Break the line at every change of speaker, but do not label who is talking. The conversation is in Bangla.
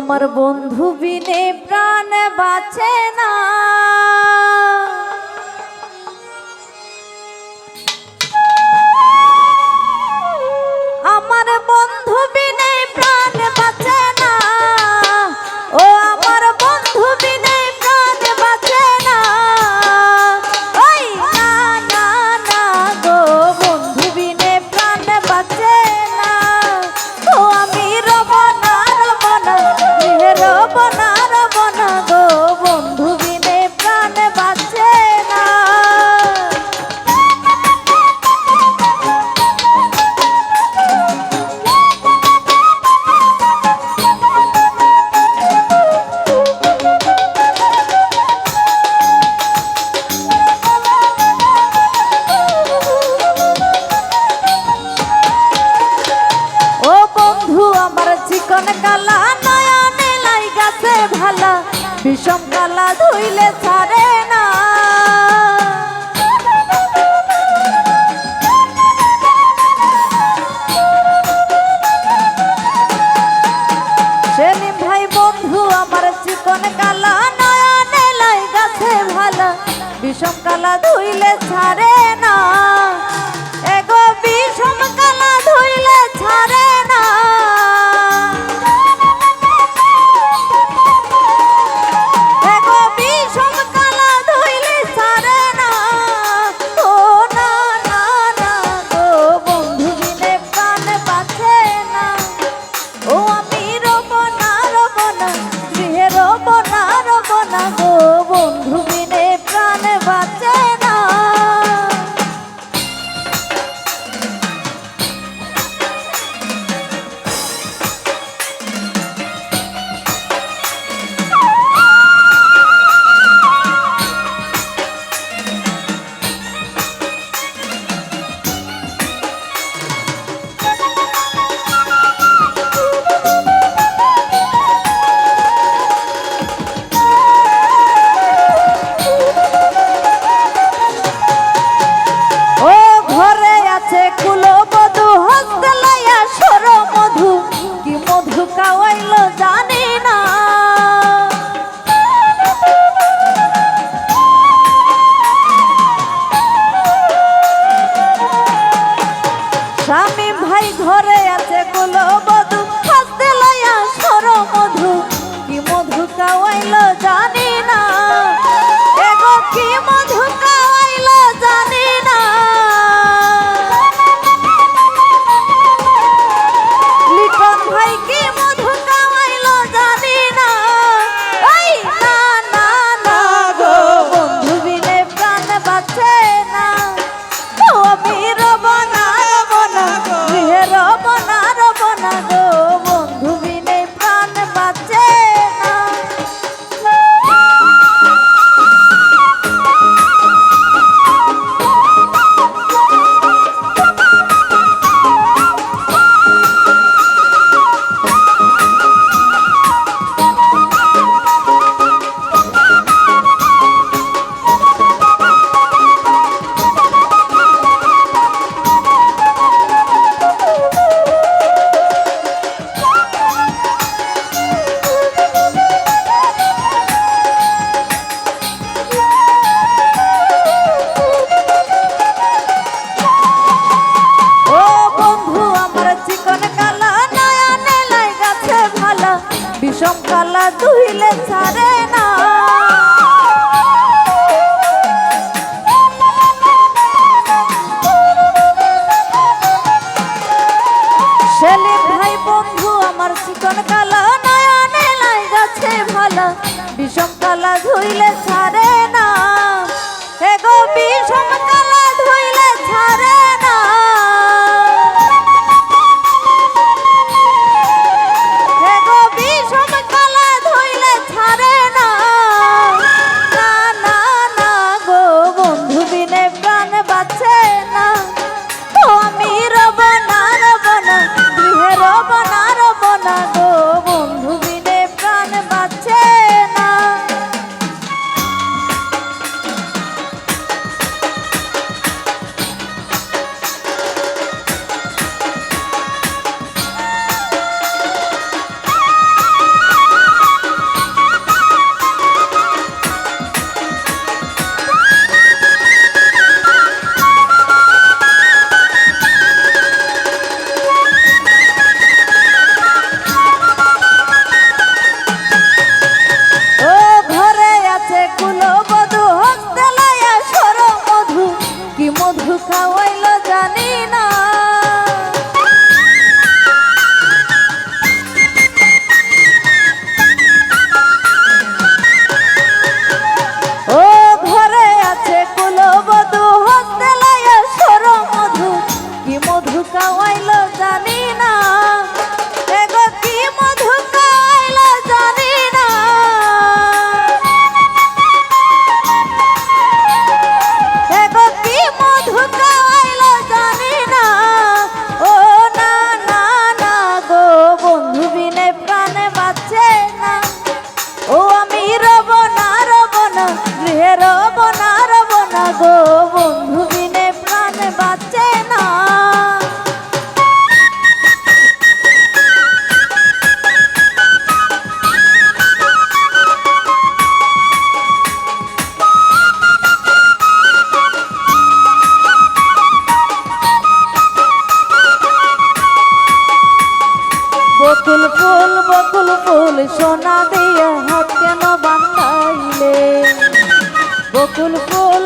আমার বন্ধু বিনে প্রাণ বাঁচে না। বিষম কালা ধুইলে ছাড়ে না। এগো বিষম কালা ধুইলে ছাড়ে না। এগো বিষম কালা ধুইলে ছাড়ে না। ও না না না, গো বন্ধু বিনে প্রাণ বাঁচে না। ও আমি রব ঘরে আছে কুলো গলা ধুইলে ছাড়ে না। সেলিম ভাই বন্ধু আমার চিকন কি মধু খাওয়াই রব না রব না গো বন্ধু না। বকুল ফুল বকুল ফুল সোনা দিয়ে হাত বকুল ফুল